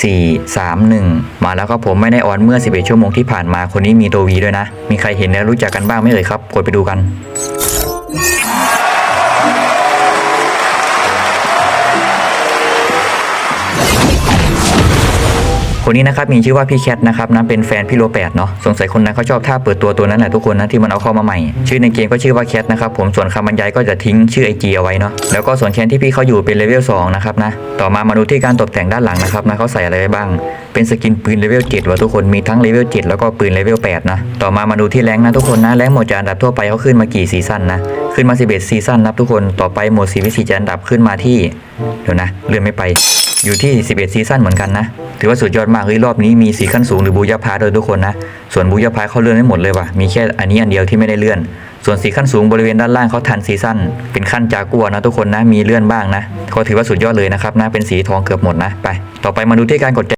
4 3 1 มาแล้วครับผมไม่ได้ออนเมื่อ 11 ชั่วโมงที่ผ่านมาคนนี้มีตัววีด้วยนะ มีใครเห็นและรู้จักกันบ้างไหมเอ่ยครับ กดไปดูกัน คนนี้นะครับมีชื่อว่าพี่แคทนะครับนะเป็นแฟนพี่โรแปดเนาะสงสัยคนนั้นเขาชอบท่าเปิดตัวตัวนั้นแหละทุกคนนะที่มันเอาเข้ามาใหม่ ชื่อในเกมก็ชื่อว่าแคทนะครับผมส่วนคำบรรยายก็จะทิ้งชื่อไอจีเอาไว้เนาะแล้วก็ส่วนแคนที่พี่เขาอยู่เป็นเลเวล2นะครับนะต่อมามาดูที่การตกแต่งด้านหลังนะครับนะเขาใส่อะไรไว้บ้าง เป็นสกินปืนเลเวล7ว่ะทุกคนมีทั้งเลเวล7แล้วก็ปืนเลเวล8นะต่อมามาดูที่แรงนะทุกคนนะแรงหมดจะอันดับทั่วไปเขาขึ้นมากี่ซีซั่นนะขึ้นมา11ซีซั่นนะทุกคนต่อไปหมดซีวิสีจะอันดับขึ้นมาที่เดี๋ยวนะเลื่อนไม่ไป อยู่ที่ 11 ซีซั่นเหมือนกันนะ ถือว่าสุดยอดมากเฮ้ยรอบนี้มีสีขั้นสูงหรือบูยาพาโดยทุกคนนะ ส่วนบูยาพาเขาเลื่อนได้หมดเลยว่ะ มีแค่อันนี้อันเดียวที่ไม่ได้เลื่อน ส่วนสีขั้นสูงบริเวณด้านล่างเขาทันซีซั่น เป็นขั้นจากัวนะทุกคนนะ มีเลื่อนบ้างนะ ก็ถือว่าสุดยอดเลยนะครับนะ เป็นสีทองเกือบหมดนะ ไป ต่อไปมาดูที่การกด